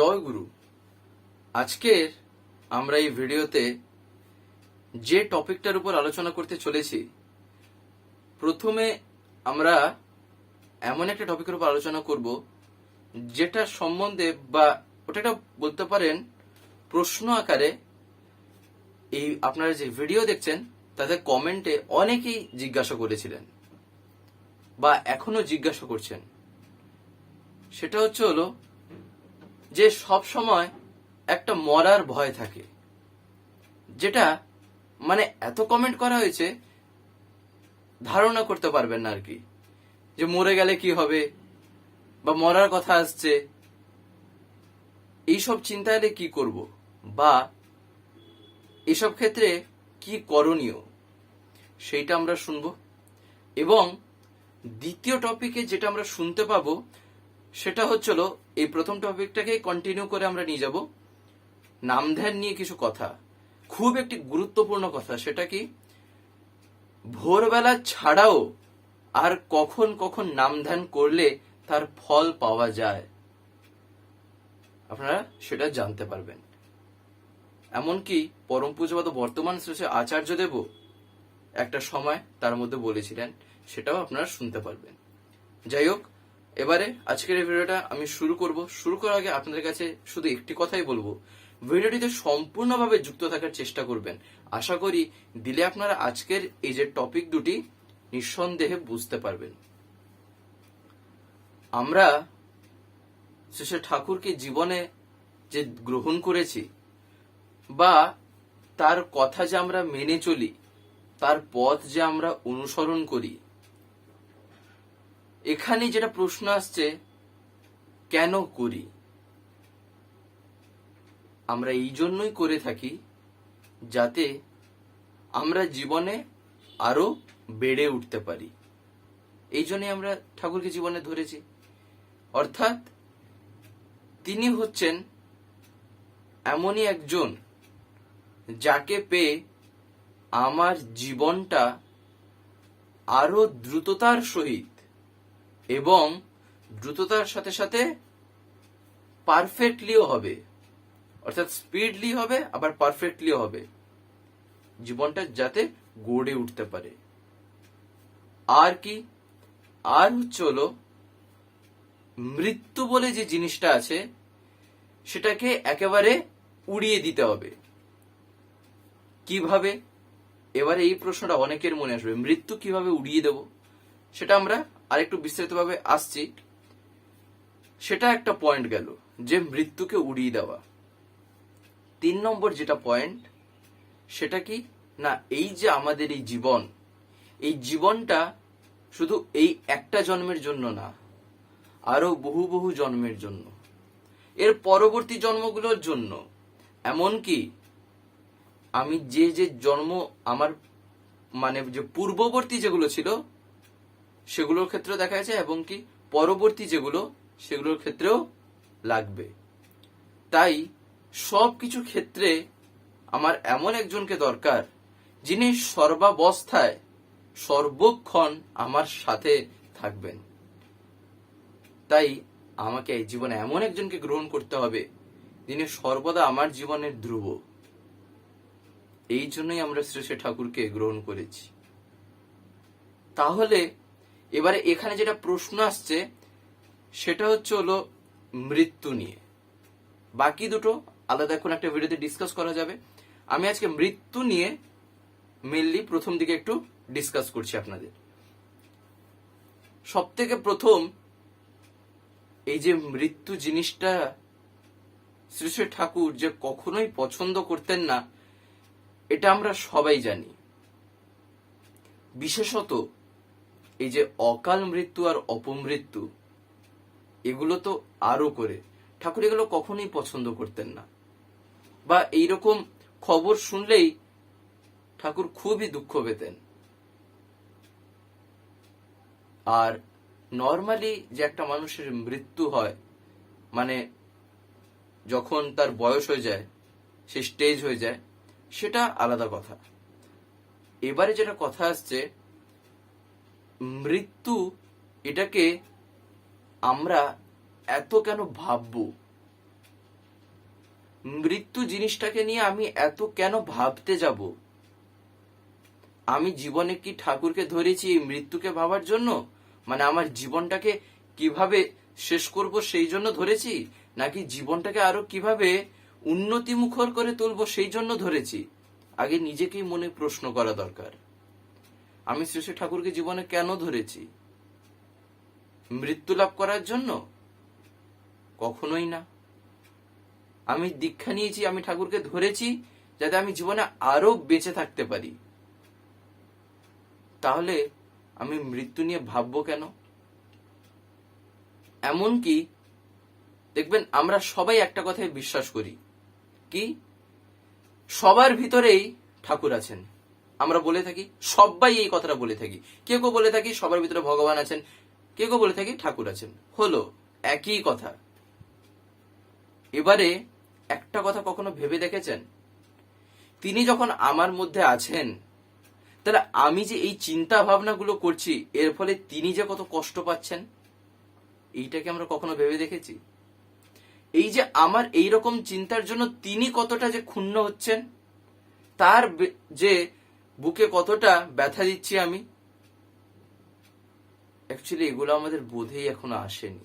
জয় গুরু। আজকের আমরা এই ভিডিওতে যে টপিকটার উপর আলোচনা করতে চলেছি, প্রথমে আমরা এমন একটা টপিকের উপর আলোচনা করব যেটা সম্বন্ধে বা ওটা বলতে পারেন প্রশ্ন আকারে এই আপনারা যে ভিডিও দেখছেন, তাতে কমেন্টে অনেকেই জিজ্ঞাসা করেছিলেন বা এখনও জিজ্ঞাসা করছেন। সেটা হচ্ছে হলো যে সব সময় একটা মরার ভয় থাকে। যেটা মানে এত কমেন্ট করা হয়েছে, ধারণা করতে পারবেন না আর কি। যে মরে গেলে কি হবে বা মরার কথা আসছে, এইসব চিন্তা এলে কি করব? বা এসব ক্ষেত্রে কি করণীয়? সেইটা আমরা শুনব। এবং দ্বিতীয় টপিকে যেটা আমরা শুনতে পাবো সেটা হচ্ছিল এই প্রথম টপিকটাকে কন্টিনিউ করে আমরা নিয়ে যাব। নাম ধ্যান নিয়ে কিছু কথা। খুব একটি গুরুত্বপূর্ণ কথা, সেটা কি? ভোরবেলা ছাড়াও আর কখন কখন নাম ধ্যান করলে তার ফল পাওয়া যায়? আপনারা সেটা জানতে পারবেন। এমনকি পরম পূজবাদ বর্তমান শ্রেষ্ঠ আচার্য দেব একটা সময় তার মধ্যে বলেছিলেন, সেটাও আপনারা শুনতে পারবেন। যাই হোক এবারে আজকের এই ভিডিওটা আমি শুরু করব। শুরু করার আগে আপনাদের কাছে শুধু একটি কথাই বলব। ভিডিওটিতে সম্পূর্ণভাবে যুক্ত থাকার চেষ্টা করবেন। আশা করি দিলে আপনারা আজকের এই যে টপিক দুটি নিঃসন্দেহে বুঝতে পারবেন। আমরা শেষে ঠাকুরকে জীবনে যে গ্রহণ করেছি বা তার কথা যে আমরা মেনে চলি, তার পথ যে আমরা অনুসরণ করি এখানে যেটা প্রশ্ন আসছে, কেন করি? আমরা এই জন্যই করে থাকি যাতে আমরা জীবনে আরও বেড়ে উঠতে পারি। এই জন্যই আমরা ঠাকুরকে জীবনে ধরেছি। অর্থাৎ তিনি হচ্ছেন এমনই একজন যাকে পেয়ে আমার জীবনটা আরও দ্রুততার সহিত এবং দ্রুততার সাথে সাথে পারফেক্টলিও হবে। অর্থাৎ স্পিডলি হবে, আবার পারফেক্টলিও হবে। জীবনটা যাতে গড়ে উঠতে পারে। আর কি? আর হচ্ছে হলো, মৃত্যু বলে যে জিনিসটা আছে, সেটাকে একেবারে উড়িয়ে দিতে হবে। কীভাবে? এবারে এই প্রশ্নটা অনেকের মনে আসবে। মৃত্যু কীভাবে উড়িয়ে দেব? সেটা আমরা আরেকটু বিস্তারিতভাবে আসছি। সেটা একটা পয়েন্ট গেল, যে মৃত্যুকে উড়িয়ে দেওয়া। তিন নম্বর যেটা পয়েন্ট সেটা কি? না, এই যে আমাদের এই জীবন, এই জীবনটা শুধু এই একটা জন্মের জন্য না, আরও বহু বহু জন্মের জন্য। এর পরবর্তী জন্মগুলোর জন্য। এমনকি আমি যে যে জন্ম আমার মানে যে পূর্ববর্তী যেগুলো ছিল সেগুলোর ক্ষেত্রে দেখা গেছে, এবং কি পরবর্তী যেগুলো, সেগুলোর ক্ষেত্রেও লাগবে। তাই সব কিছু ক্ষেত্রে আমার এমন একজনকে দরকার, যিনি সর্বাবস্থায়, সর্বক্ষণ আমার সাথে থাকবেন। তাই আমাকে জীবনে এমন একজনকে গ্রহণ করতে হবে, যিনি সর্বদা আমার জীবনের ধ্রুব। এই জন্যই আমরা শ্রী ঠাকুরকে গ্রহণ করেছি। তাহলে এবারে এখানে যেটা প্রশ্ন আসছে, সেটা হচ্ছে হলো মৃত্যু নিয়ে। বাকি দুটো আলাদা এখন একটা ভিডিওতে ডিসকাস করা যাবে। আমি আজকে মৃত্যু নিয়ে মেনলি প্রথম দিকে একটু ডিসকাস করছি আপনাদের। সব থেকে প্রথম এই যে মৃত্যু জিনিসটা শ্রী শ্রী ঠাকুর যে কখনোই পছন্দ করতেন না, এটা আমরা সবাই জানি। বিশেষত এই যে অকাল মৃত্যু আর অপমৃত্যু, এগুলো তো আরও করে। ঠাকুর এগুলো কখনোই পছন্দ করতেন না। বা এইরকম খবর শুনলেই ঠাকুর খুবই দুঃখ পেতেন। আর নর্মালি যে একটা মানুষের মৃত্যু হয় মানে যখন তার বয়স হয়ে যায়, সে স্টেজ হয়ে যায়, সেটা আলাদা কথা। এবারে যেটা কথা আসছে মৃত্যু এটাকে আমরা এত কেন ভাববো? মৃত্যু জিনিসটাকে নিয়ে আমি এত কেন ভাবতে যাব? আমি জীবনে কি ঠাকুরকে ধরেছি এই মৃত্যুকে ভাবার জন্য? মানে আমার জীবনটাকে কীভাবে শেষ করব সেই জন্য ধরেছি? নাকি জীবনটাকে আরও কীভাবে উন্নতি মুখর করে তুলবো সেই জন্য ধরেছি? আগে নিজেকেই মনে প্রশ্ন করা দরকার। আমি শ্রী শ্রী ঠাকুরকে জীবনে কেন ধরেছি? মৃত্যু লাভ করার জন্য? কখনোই না। আমি দীক্ষা নিয়েছি, আমি ঠাকুরকে ধরেছি, যাতে আমি জীবনে আরও বেঁচে থাকতে পারি। তাহলে আমি মৃত্যু নিয়ে ভাববো কেন? এমনকি, দেখবেন, আমরা সবাই একটা কথায় বিশ্বাস করি। কি? সবার ভিতরেই ঠাকুর আছেন। আমরা বলে থাকি সবাই এই কথাটা বলে থাকি। কেউ কেউ বলে থাকি সবার ভিতরে ভগবান আছেন, কেউ কেউ বলে থাকি ঠাকুর আছেন। হলো, একই কথা। এবারে একটা কথা কখনো ভেবে দেখেছেন? তিনি যখন আমার মধ্যে আছেন, তাহলে আমি যে এই চিন্তা ভাবনাগুলো করছি, এর ফলে তিনি যে কত কষ্ট পাচ্ছেন, এইটাকে আমরা কখনো ভেবে দেখেছি? এই যে আমার এই রকম চিন্তার জন্য তিনি কতটা যে ক্ষুণ্ণ হচ্ছেন, তার যে বুকে কতটা ব্যথা দিচ্ছি আমি? অ্যাকচুয়ালি এগুলো আমাদের বোধেই এখনও আসেনি।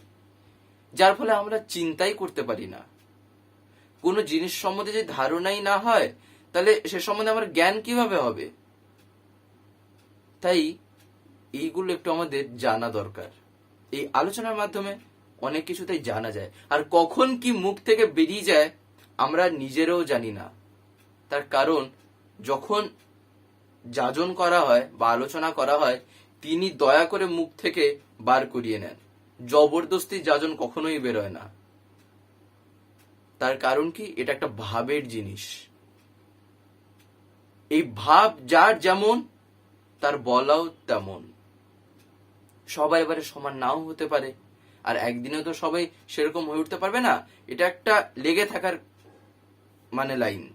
যার ফলে আমরা চিন্তাই করতে পারি না। কোনো জিনিস সম্বন্ধে যে ধারণাই না হয়, তাহলে সে সম্বন্ধে আমার জ্ঞান কীভাবে হবে? তাই এইগুলো একটু আমাদের জানা দরকার। এই আলোচনার মাধ্যমে অনেক কিছু তাই জানা যায়। আর কখন কি মুখ থেকে বেরিয়ে যায়, আমরা নিজেরাও জানি না। তার কারণ, যখন যাজন করা হয় বা আলোচনা করা হয়, তিনি দয়া করে মুখ থেকে বার করিয়ে নেন। জবরদস্তি যাজন কখনোই বেরোয় না। তার কারণ কি? এটা একটা ভাবের জিনিস। এই ভাব যার যেমন, তার বলাও তেমন। সবাই এবারে সমান নাও হতে পারে। আর একদিনে তো সবাই সেরকম হয়ে উঠতে পারবে না। এটা একটা লেগে থাকার মানে লাইন।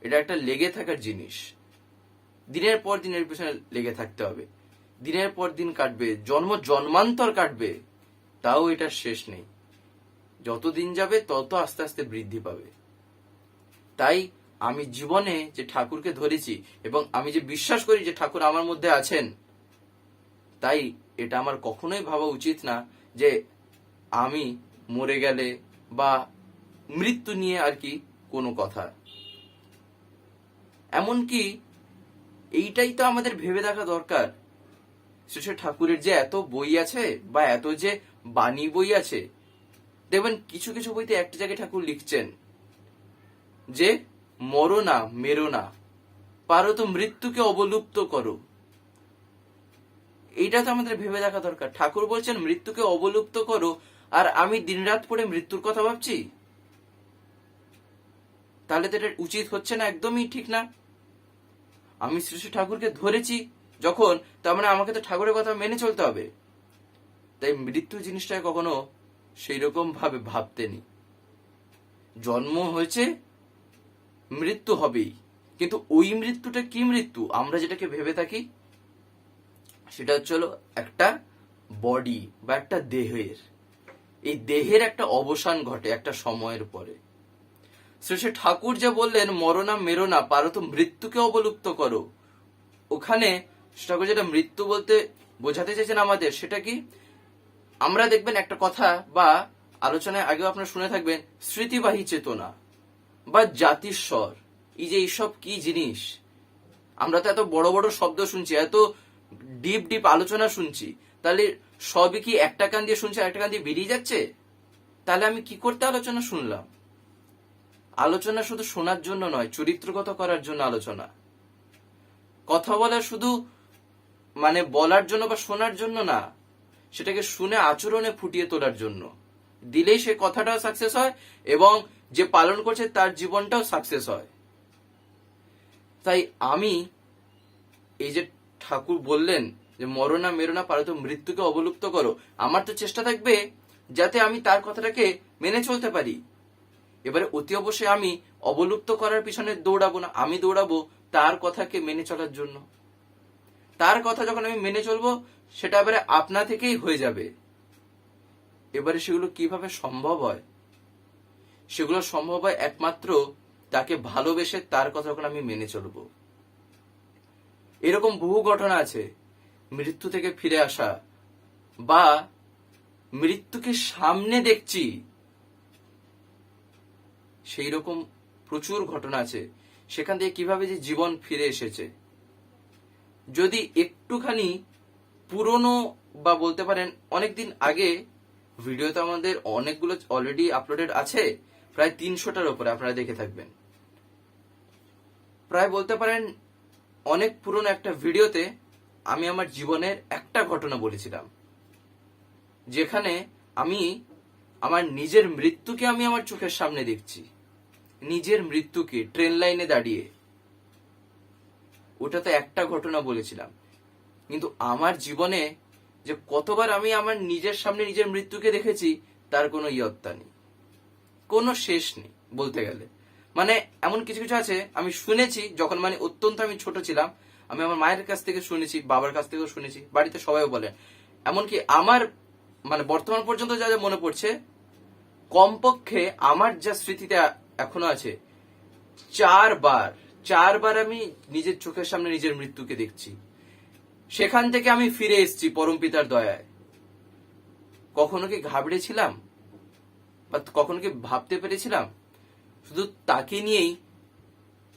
এটা একটা লেগে থাকার জিনিস। দিনের পর দিনের পিছনে লেগে থাকতে হবে। দিনের পর দিন কাটবে, জন্ম জন্মান্তর কাটবে, তাও এটা শেষ নেই। যত দিন যাবে, তত আস্তে আস্তে বৃদ্ধি পাবে। তাই আমি জীবনে যে ঠাকুরকে ধরেছি এবং আমি যে বিশ্বাস করি যে ঠাকুর আমার মধ্যে আছেন, তাই এটা আমার কখনোই ভাবা উচিত না যে আমি মরে গেলে বা মৃত্যু নিয়ে আর কি কোনো কথা। এমনকি এইটাই তো আমাদের ভেবে দেখা দরকার। শ্রী ঠাকুরের যে এত বই আছে বা এত যে বাণী বই আছে, দেখবেন কিছু কিছু বইতে একটা জায়গায় ঠাকুর লিখছেন যে মরো না মেরো না পারো তো মৃত্যুকে অবলুপ্ত করো। এইটা তো আমাদের ভেবে দেখা দরকার। ঠাকুর বলছেন, মৃত্যুকে অবলুপ্ত করো। আর আমি দিনরাত পড়ে মৃত্যুর কথা ভাবছি? তাহলে তো এটা উচিত হচ্ছে না? একদমই ঠিক না। আমি শ্রী ঠাকুরকে ধরেছি যখন, তার মানে আমাকে তো ঠাকুরের কথা মেনে চলতে হবে। তাই মৃত্যু জিনিসটা কখনো সেই রকম ভাবে ভাবতে নি জন্ম হয়েছে, মৃত্যু হবেই। কিন্তু ওই মৃত্যুটা কি মৃত্যু? আমরা যেটাকে ভেবে থাকি, সেটা হচ্ছে একটা বডি বা একটা দেহের। এই দেহের একটা অবসান ঘটে একটা সময়ের পরে। শ্রী ঠাকুর যে বললেন, মরনা মেরোনা, পারো তো মৃত্যুকে অবলুপ্ত করো। ওখানে ঠাকুর যেটা মৃত্যু বলতে বোঝাতে চেয়েছেন আমাদের, সেটা কি? আমরা দেখবেন একটা কথা বা আলোচনায় আগেও আপনারা শুনে থাকবেন, স্মৃতিবাহী চেতনা বা জাতিস্বর। এই যে এইসব কি জিনিস? আমরা তো এত বড় বড় শব্দ শুনছি, এত ডিপ ডিপ আলোচনা শুনছি, তাহলে সবই কি একটা কান দিয়ে শুনছি একটা কান দিয়ে বেরিয়ে যাচ্ছে? তাহলে আমি কি করতে আলোচনা শুনলাম? আলোচনা শুধু শোনার জন্য নয়, চরিত্রগত করার জন্য আলোচনা। কথা বলা শুধু মানে বলার জন্য বা শোনার জন্য না, সেটাকে শুনে আচরণে ফুটিয়ে তোলার জন্য। দিলেই সে কথাটাও সাকসেস হয় এবং যে পালন করছে তার জীবনটাও সাকসেস হয়। তাই আমি এই যে ঠাকুর বললেন যে, মরনা মেরোনা পারো তো মৃত্যুকে অবলুপ্ত করো। আমার তো চেষ্টা থাকবে যাতে আমি তার কথাটাকে মেনে চলতে পারি। এবারে অতি অবশ্যই আমি অবলুপ্ত করার পিছনে দৌড়াবো না। আমি দৌড়াবো তার কথাকে মেনে চলার জন্য। তার কথা যখন আমি মেনে চলবো, সেটা এবারে আপনা থেকেই হয়ে যাবে। এবারে সেগুলো কীভাবে সম্ভব হয়? সেগুলো সম্ভব হয় একমাত্র তাকে ভালোবেসে তার কথা যখন আমি মেনে চলবো। এরকম বহু ঘটনা আছে। মৃত্যু থেকে ফিরে আসা বা মৃত্যুকে সামনে দেখছি সেই রকম প্রচুর ঘটনা আছে। সেখান থেকে কীভাবে যে জীবন ফিরে এসেছে। যদি একটুখানি পুরনো বা বলতে পারেন অনেকদিন আগে ভিডিও তো আমাদের অনেকগুলো অলরেডি আপলোডেড আছে, প্রায় তিনশোটার উপরে আপনারা দেখে থাকবেন। প্রায় বলতে পারেন অনেক পুরনো একটা ভিডিওতে আমি আমার জীবনের একটা ঘটনা বলেছিলাম। যেখানে আমি আমার নিজের মৃত্যুকে আমি আমার চোখের সামনে দেখছি। নিজের মৃত্যুকে ট্রেন লাইনে দাঁড়িয়ে, ওটা তো একটা ঘটনা বলেছিলাম। কিন্তু আমার জীবনে যে কতবার আমি আমার নিজের সামনে নিজের মৃত্যুকে দেখেছি, তার কোনো ইয়ত্তা নেই। কোনো শেষ নেই, বলতে গেলে। মানে এমন কিছু কিছু আছে, আমি শুনেছি, যখন মানে অত্যন্ত আমি ছোট ছিলাম, আমি আমার মায়ের কাছ থেকে শুনেছি, বাবার কাছ থেকেও শুনেছি, বাড়িতে সবাই বলেন। এমনকি আমার মানে বর্তমান পর্যন্ত যা যা মনে পড়ছে, কমপক্ষে আমার যা স্মৃতিতে এখনও আছে। চারবার চারবার আমি নিজের চোখের সামনে নিজের মৃত্যুকে দেখছি। সেখান থেকে আমি ফিরে এসেছি পরম পিতার দয়ায়। কখনো কি ঘাবড়েছিলাম? বা কখনো কি ভাবতে পেরেছিলাম? শুধু তাকে নিয়েই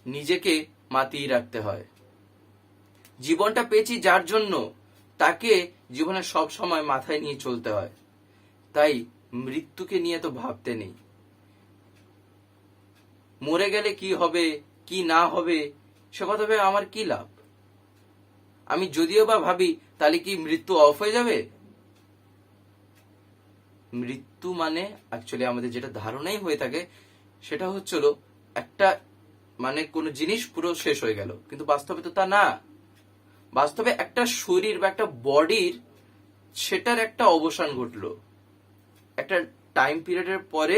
নিজেকে মাতিয়ে রাখতে হয়। জীবনটা পেয়েছি যার জন্য তাকে জীবনে সব সময় মাথায় নিয়ে চলতে হয়। তাই মৃত্যুকে নিয়ে তো ভাবতে নেই। মরে গেলে কি হবে, কি না হবে, সে কথা ভেবে আমার কি লাভ? আমি যদিও বা ভাবি, তাহলে কি মৃত্যু অফ হয়ে যাবে? মৃত্যু মানে অ্যাকচুয়ালি আমাদের যেটা ধারণাই হয়ে থাকে, সেটা হচ্ছিল একটা মানে কোন জিনিস পুরো শেষ হয়ে গেল, কিন্তু বাস্তবে তো তা না। বাস্তবে একটা শরীর বা একটা বডির সেটার একটা অবসান ঘটলো। একটা টাইম পিরিয়ডের পরে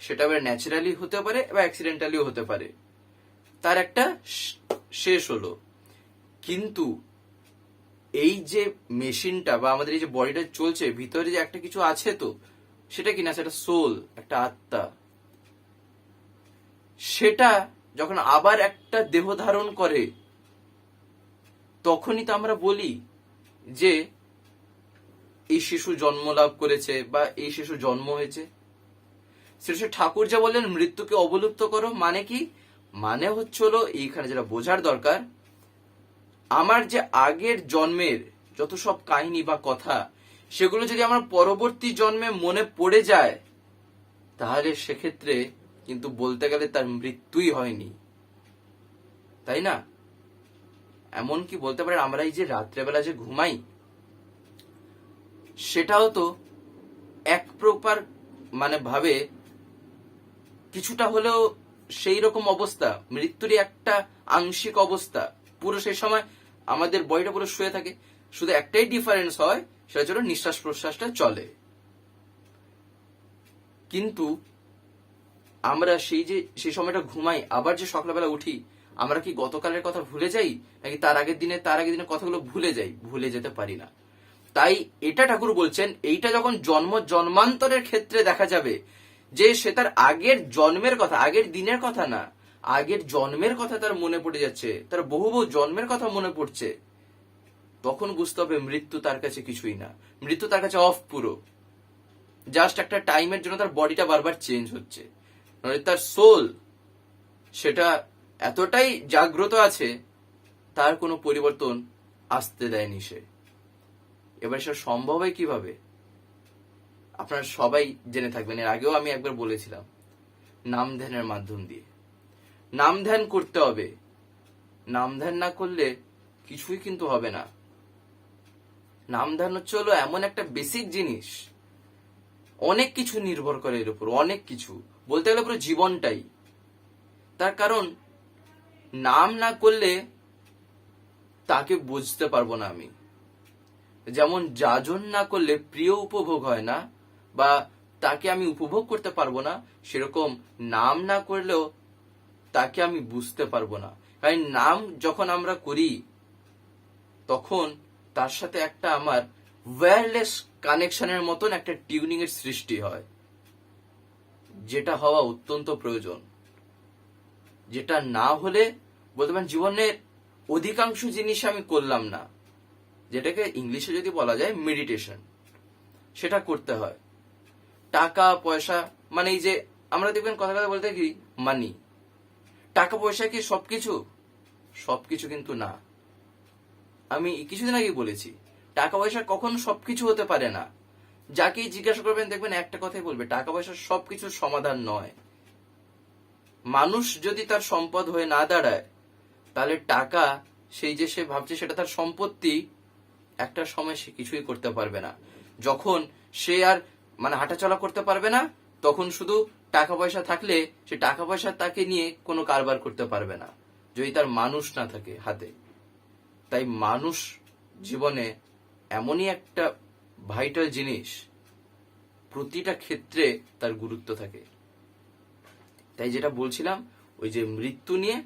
সেটা আবার ন্যাচারালি হতে পারে বা অ্যাক্সিডেন্টালিও হতে পারে। তার একটা শেষ হলো। কিন্তু এই যে মেশিনটা বা আমাদের এই যে বডিটা চলছে, ভিতরে যে একটা কিছু আছে তো, সেটা কি না? সেটা সোল একটা আত্মা। সেটা যখন আবার একটা দেহ ধারণ করে, তখনই তো আমরা বলি যে, এই শিশু জন্ম লাভ করেছে বা এই শিশু জন্ম হয়েছে। শ্রী ঠাকুর যা বললেন, মৃত্যুকে অবলুপ্ত করো। মানে কি? মানে হচ্ছে হলো এইখানে যেটা বোঝার দরকার, আমার যে আগের জন্মের যত সব কাহিনী বা কথা, সেগুলো যদি আমার পরবর্তী জন্মে মনে পড়ে যায়, তাহলে সেক্ষেত্রে কিন্তু বলতে গেলে তার মৃত্যুই হয়নি। তাই না? এমন কি বলতে পারেন, আমরা এই যে রাত্রেবেলা যে ঘুমাই, সেটাও তো এক প্রকার মানে ভাবে কিছুটা হলেও সেই রকম অবস্থা। মৃত্যুরই একটা আংশিক অবস্থা। পুরো সেই সময় আমাদের বডিটা পুরো শুয়ে থাকে। শুধু একটাই ডিফারেন্স হয়, সেটা হচ্ছে নিঃশ্বাস প্রশ্বাসটা চলে। কিন্তু আমরা সেই যে, সেই সময়টা ঘুমাই, আবার যে সকালবেলা উঠি, আমরা কি গতকালের কথা ভুলে যাই? নাকি তার আগের দিনে, তার আগের দিনের কথাগুলো ভুলে যাই? ভুলে যেতে পারি না। তাই এটা ঠাকুর বলছেন, এইটা যখন জন্ম জন্মান্তরের ক্ষেত্রে দেখা যাবে যে সে তার আগের জন্মের কথা, আগের দিনের কথা না, আগের জন্মের কথা তার মনে পড়ে যাচ্ছে, তার বহু বহু জন্মের কথা মনে পড়ছে। তখন বুঝতে হবে মৃত্যু তার কাছে কিছুই না। মৃত্যু তার কাছে অফ পুরো। জাস্ট একটা টাইমের জন্য তার বডিটা বারবার চেঞ্জ হচ্ছে। নইলে তার সোল সেটা এতটাই জাগ্রত আছে, তার কোনো পরিবর্তন আসতে দেয়নি সে। এবার সেটা সম্ভব হয় কীভাবে? আপনারা সবাই জেনে থাকবেন, এর আগেও আমি একবার বলেছিলাম, নাম ধ্যানের মাধ্যম দিয়ে। নাম ধ্যান করতে হবে। নাম ধ্যান না করলে কিছুই কিন্তু হবে না। নাম ধ্যান হচ্ছে হলো এমন একটা বেসিক জিনিস। অনেক কিছু নির্ভর করে এর উপর, অনেক কিছু। বলতে গেলে পুরো জীবনটাই। তার কারণ, নাম না করলে তাকে বুঝতে পারব না আমি। যেমন যাজন না করলে প্রিয় উপভোগ হয় না বা তাকে আমি উপভোগ করতে পারব না, সেরকম নাম না করলেও তাকে আমি বুঝতে পারব না। কারণ নাম যখন আমরা করি, তখন তার সাথে একটা আমার ওয়্যারলেস কানেকশনের মতন একটা টিউনিং এর সৃষ্টি হয়, যেটা হওয়া অত্যন্ত প্রয়োজন। যেটা না হলে বলতে পারেন জীবনের অধিকাংশ জিনিস আমি করলাম না। যেটাকে ইংলিশে যদি বলা যায় মেডিটেশন সেটা করতে হয়। টাকা, পয়সা মানে এই যে আমরা দেখবেন কথা কথা বলতে কি? মানি টাকা, পয়সা কি সবকিছু? সবকিছু কিন্তু না। আমি কিছুদিন আগে বলেছি, টাকা, পয়সা কখন সবকিছু হতে পারে না। যাকেই জিজ্ঞাসা করবেন দেখবেন একটা কথাই বলবে, টাকা, পয়সা সবকিছুর সমাধান নয়। মানুষ যদি তার সম্পদ হয়ে না দাঁড়ায়, তাহলে টাকা সেই যে সে ভাবছে সেটা তার সম্পত্তি, একটা সময় সে কিছুই করতে পারবে না। যখন সে আর মানে হাঁটাচলা করতে পারবে না, তখন শুধু টাকা পয়সা থাকলে সে টাকা পয়সা তাকে নিয়ে কোনো কারবার করতে পারবে না, যদি তার মানুষ না থাকে হাতে। তাই মানুষ জীবনে এমনই একটা ভাইটাল জিনিস, প্রতিটা ক্ষেত্রে তার গুরুত্ব থাকে। তাই যেটা বলছিলাম, ওই যে মৃত্যু নিয়ে,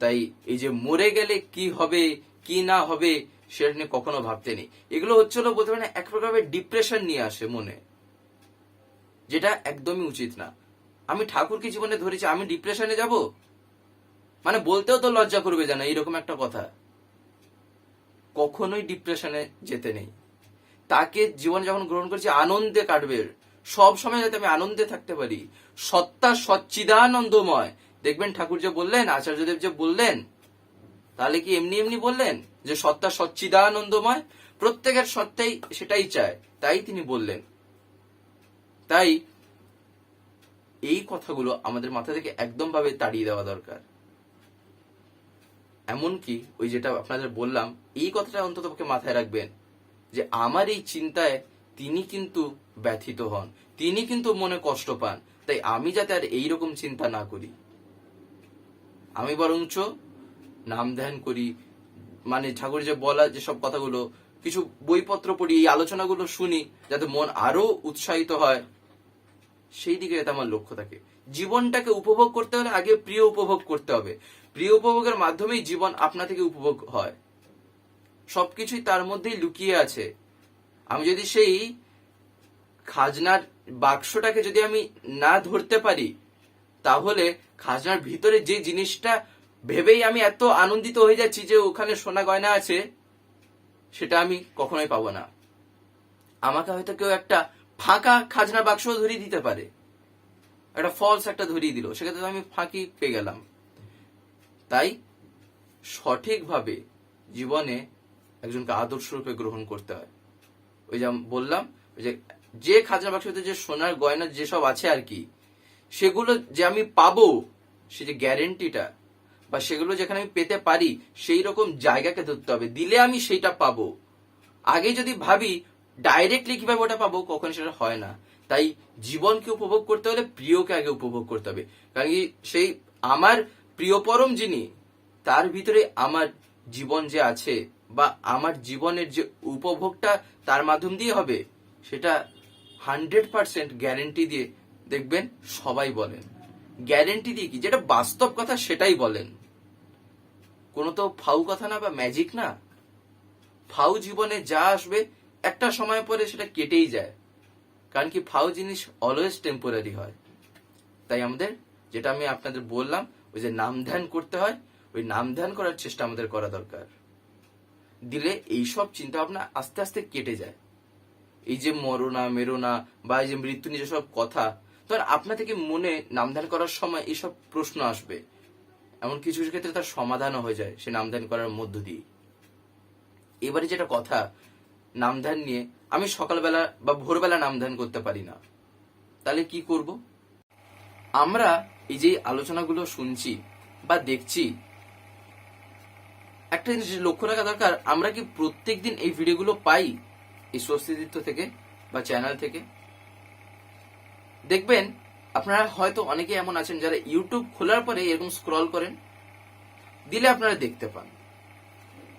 তাই এই যে মরে গেলে কি হবে, কি না হবে, সেটা নিয়ে কখনো ভাবতে নেই। এগুলো হচ্ছিল বলতে পারেন এক প্রকারের ডিপ্রেশন নিয়ে আসে মনে। যেটা একদমই উচিত না। আমি ঠাকুরকে জীবনে ধরেছি, আমি ডিপ্রেশনে যাব? মানে বলতেও তো লজ্জা করবে জানা এইরকম একটা কথা। কখনোই ডিপ্রেশনে যেতে নেই। তাকে জীবন যখন গ্রহণ করছি, আনন্দে কাটবে। সব সময় যাতে আমি আনন্দে থাকতে পারি। সত্তা সচ্চিদানন্দময়। দেখবেন ঠাকুর যে বললেন আচার্যদেব যে বললেন, তাহলে কি এমনি এমনি বললেন? যে সত্তা সচ্চিদানন্দময়, প্রত্যেকের সত্তাই সেটাই চায়। তাই তিনি বললেন। তাই এই কথাগুলো আমাদের মাথা থেকে একদম ভাবে তাড়িয়ে দেওয়া দরকার। এমনকি ওই যেটা আপনাদের বললাম, এই কথাটা অন্তত মাথায় রাখবেন যে আমার এই চিন্তায় তিনি কিন্তু ব্যথিত হন, তিনি কিন্তু মনে কষ্ট পান, তাই আমি যাতে আর এইরকম চিন্তা না করি। আমি বরঞ্চ নাম ধ্যান করি মানে ঠাকুর যে বলা যেসব কথাগুলো, কিছু বইপত্র পড়ি, এই আলোচনাগুলো শুনি, যাতে মন আরও উৎসাহিত হয় সেই দিকে যাতে আমার লক্ষ্য থাকে। জীবনটাকে উপভোগ করতে হলে আগে প্রিয় উপভোগ করতে হবে। প্রিয় উপভোগের মাধ্যমেই জীবন আপনা থেকে উপভোগ হয়। সবকিছুই তার মধ্যেই লুকিয়ে আছে। আমি যদি সেই খাজনার বাক্সটাকে যদি আমি না ধরতে পারি, তাহলে খাজনার ভিতরে যে জিনিসটা ভেবেই আমি এত আনন্দিত হয়ে যাচ্ছি যে ওখানে সোনা গয়না আছে, সেটা আমি কখনোই পাবো না। আমাকে হয়তো কেউ একটা ফাঁকা খাজনা বাক্স ধরিয়ে দিতে পারে। একটা ফলস একটা ধরিয়ে দিল। সেক্ষেত্রে তো আমি ফাঁকি পেয়ে গেলাম। তাই সঠিকভাবে জীবনে একজনকে আদর্শ রূপে গ্রহণ করতে হয়। ওই যে বললাম যে যে খাজনা বাক্সতে যে সোনার গয়না যেসব আছে আর কি, সেগুলো যে আমি পাবো, সে যে গ্যারেন্টিটা বা সেগুলো যেখানে আমি পেতে পারি, সেই রকম জায়গাকে ধরতে হবে। দিলে আমি সেইটা পাবো। আগে যদি ভাবি ডাইরেক্টলি কীভাবে ওটা পাবো, কখন সেটা হয় না। তাই জীবনকে উপভোগ করতে হলে প্রিয়কে আগে উপভোগ করতে হবে। কারণ কি সেই আমার প্রিয় পরম যিনি, তার ভিতরে আমার জীবন যে আছে বা আমার জীবনের যে উপভোগটা তার মাধ্যম দিয়ে হবে, সেটা হান্ড্রেড পার্সেন্ট গ্যারেন্টি দিয়ে দেখবেন সবাই বলেন। গ্যারেন্টি দিয়ে কি? যেটা বাস্তব কথা সেটাই বলেন। কোনো তো ফাউ কথা না বা ম্যাজিক না। ফাউ জীবনে যা আসবে একটা সময় পরে সেটা কেটেই যায়। কারণ কি ফাউ জিনিস অলওয়েজ টেম্পোরারি হয়। তাই আমাদের, যেটা আমি আপনাদের বললাম, ওই যে নাম ধ্যান করতে হয়, ওই নাম ধ্যান করার চেষ্টা আমাদের করা দরকার। দিলে এইসব চিন্তা ভাবনা আস্তে আস্তে কেটে যায়। এই যে মরোনা মেরোনা বা এই যে মৃত্যু নিয়ে সব কথা, ধর আপনা থেকে মনে নামধান করার সময় এইসব প্রশ্ন আসবে। এমন কিছু ক্ষেত্রে তার সমাধানও হয়ে যায়, সে নামধান করার মধ্য দিয়ে। এবারে যেটা কথা নামধান নিয়ে আমি সকালবেলা বা ভোরবেলা নামধান করতে পারি না। তাহলে কি করব? আমরা এই যে আলোচনাগুলো শুনছি বা দেখছি, একটা জিনিস লক্ষ্য রাখা দরকার, আমরা কি প্রত্যেক দিন এই ভিডিওগুলো পাই এই স্বস্তিদিত্ব থেকে বা চ্যানেল থেকে? দেখবেন, আপনারা হয়তো অনেকে এমন আছেন যারা ইউটিউব খোলার পরে এরকম স্ক্রল করেন, দিলে আপনারা দেখতে পান।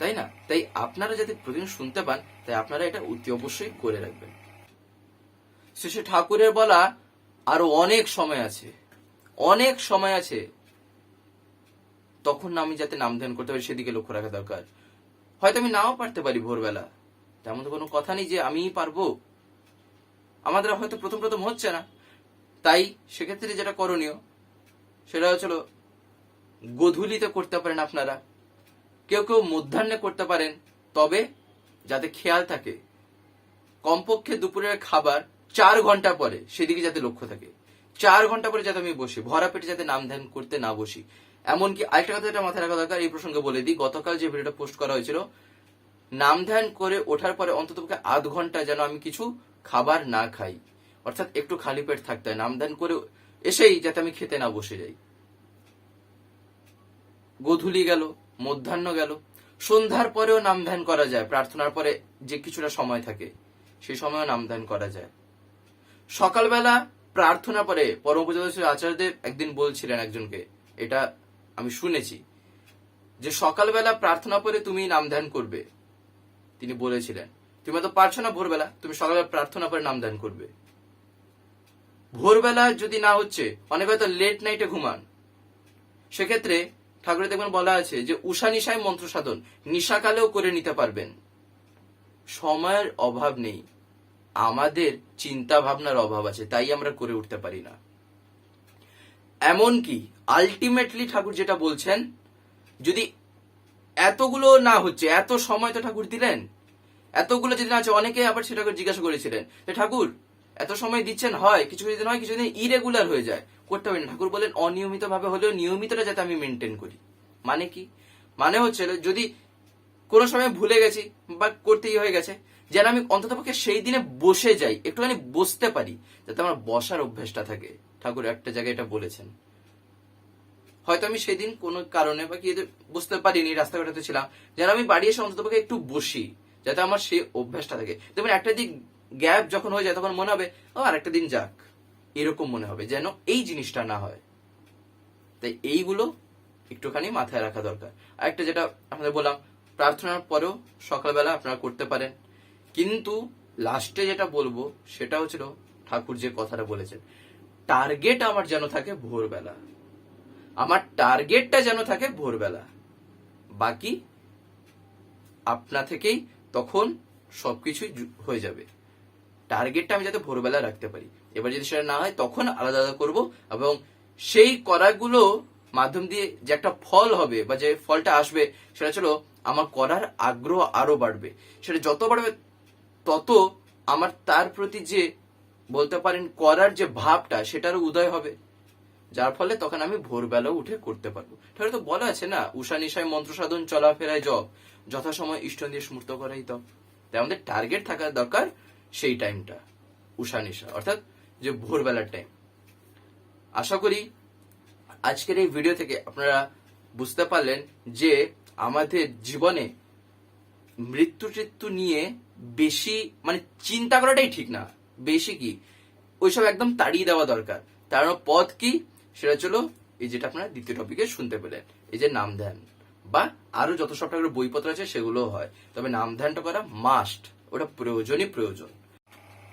তাই না? তাই আপনারা যাতে প্রতিদিন শুনতে পান, তাই আপনারা এটা অতি অবশ্যই করে রাখবেন। শ্রী ঠাকুরের বলা আরও অনেক সময় আছে। অনেক সময় আছে। তখন আমি যাতে নাম ধ্যান করতে পারি, সেদিকে লক্ষ্য রাখা দরকার। হয়তো আমি নাও পারতে পারি ভোরবেলা। তেমন তো কোনো কথা নেই যে আমিই পারব। আমাদের হয়তো প্রথম প্রথম হচ্ছে না। তাই সেক্ষেত্রে যেটা করণীয়, সেটা হচ্ছিল গধূলিতে করতে পারেন আপনারা। কেউ কেউ মধ্যাহ্নে করতে পারেন, তবে যাতে খেয়াল থাকে, কমপক্ষে দুপুরের খাবার চার ঘণ্টা পরে, সেদিকে যাতে লক্ষ্য থাকে। চার ঘণ্টা পরে যাতে আমি বসি, ভরা পেটে যাতে নাম ধ্যান করতে না বসি। এমনকি আরেকটা কথা যেটা মাথায় রাখা দরকার, এই প্রসঙ্গে বলে দিই, গতকাল যে ভিডিওটা পোস্ট করা হয়েছিল, নাম ধ্যান করে ওঠার পরে অন্তত আধ ঘণ্টা যেন আমি কিছু খাবার না খাই। অর্থাৎ একটু খালি পেট থাকতে হয়, নাম ধ্যান করে এসেই যাতে আমি খেতে না বসে যাই। গোধূলি গেল মধ্যাহ্ন গেল। সন্ধ্যার পরেও নাম ধ্যান করা যায়। প্রার্থনার পরে যে কিছুটা সময় থাকে, সেই সময়ও নাম ধ্যান করা যায়। সকালবেলা প্রার্থনা পরে পরম পূজাদেব আচার্যদেব একদিন বলছিলেন একজনকে, এটা আমি শুনেছি, যে সকালবেলা প্রার্থনা পরে তুমি নাম ধ্যান করবে। তিনি বলেছিলেন, তুমি তো পারছ না ভোরবেলা, তুমি সকালবেলা প্রার্থনা করে নাম ধ্যান করবে। ভোরবেলা যদি না হচ্ছে, অনেকে হয়তো লেট নাইটে ঘুমান। সেক্ষেত্রে ঠাকুরের দেখবেন বলা আছে যে, উষা নিশায় মন্ত্র সাধন নিশাকালেও করে নিতে পারবেন। সময়ের অভাব নেই। আমাদের চিন্তা ভাবনার অভাব আছে, তাই আমরা করে উঠতে পারি না। এমনকি আলটিমেটলি ঠাকুর যেটা বলছেন, যদি এতগুলো না হচ্ছে, এত সময় তো ঠাকুর দিলেন, এতগুলো যদি না আছে, অনেকে আবার সেটা করে জিজ্ঞাসা করেছিলেন ঠাকুর এত সময় দিচ্ছেন, হয় কিছু কিছু দিন হয় কিছু দিন ইরেগুলার হয়ে যায়। করতে হবে না। ঠাকুর বলেন অনিয়মিত ভাবে হলেও নিয়মিতটা যাতে আমি মেনটেন করি। মানে কি? মানে হচ্ছে যদি কোনো সময় ভুলে গেছি বা করতেই হয়ে গেছে, যেন আমি অন্ততপক্ষে সেই দিনে বসে যাই, একটুখানি বসতে পারি, যাতে আমার বসার অভ্যেসটা থাকে। ঠাকুর একটা জায়গায় এটা বলেছেন। হয়তো আমি সেদিন কোনো কারণে বা কি বুঝতে পারিনি, রাস্তাঘাটে ছিলাম, যেন আমি বাড়ি এসে অন্ততপক্ষে একটু বসি, যাতে আমার সেই অভ্যাসটা থাকে। দেখবেন একটা দিক গ্যাপ যখন হয়ে যায় তখন মনে হবে, ও আর একটা দিন যাক। এরকম মনে হবে যেন এই জিনিসটা না হয়। তাই এইগুলো একটুখানি মাথায় রাখা দরকার। আর একটা যেটা আপনাদের বললাম, প্রার্থনার পরেও সকালবেলা আপনারা করতে পারেন। কিন্তু লাস্টে যেটা বলব, সেটা হচ্ছিল ঠাকুর যে কথাটা বলেছেন, টার্গেট আমার যেন থাকে ভোরবেলা। আমার টার্গেটটা যেন থাকে ভোরবেলা। বাকি আপনা থেকেই তখন সবকিছুই হয়ে যাবে। টার্গেটটা আমি যাতে ভোরবেলা রাখতে পারি। এবার যদি সেটা না হয়, তখন আলাদা আলাদা করব এবং সেই করাগুলো মাধ্যম দিয়ে যে একটা ফল হবে বা যে ফলটা আসবে, সেটা ছিল আমার করার আগ্রহ আরও বাড়বে। সেটা যত বাড়বে, তত আমার তার প্রতি যে বলতে পারেন করার যে ভাবটা, সেটারও উদয় হবে। যার ফলে তখন আমি ভোরবেলা উঠে করতে পারব। তাহলে তো বলা আছে না, উষা নিশায় মন্ত্র সাধন, চলাফেরায় জব যথাসময় ইষ্ট দিয়ে স্মৃত করাই তব তাই আমাদের টার্গেট থাকা দরকার। সেই টাইমটা, উষা নিশা। অর্থাৎ যে ভোরবেলার টাইম আশা করি আজকের এই ভিডিও থেকে আপনারা বুঝতে পারলেন যে আমাদের জীবনে মৃত্যু টিত্যু নিয়ে বেশি মানে চিন্তা করাটাই ঠিক না। বেশি কি? ওইসব একদম তাড়িয়ে দেওয়া দরকার। তার পথ কি? সেটা চলো এই যেটা আপনারা দ্বিতীয় টপিকে শুনতে পেলেন। এই যে নাম ধ্যান। বা আরও যত সব টাকার বইপত্র আছে সেগুলো হয়। তবে নাম ধ্যানটা করা মাস্ট ওটা প্রয়োজনই প্রয়োজন।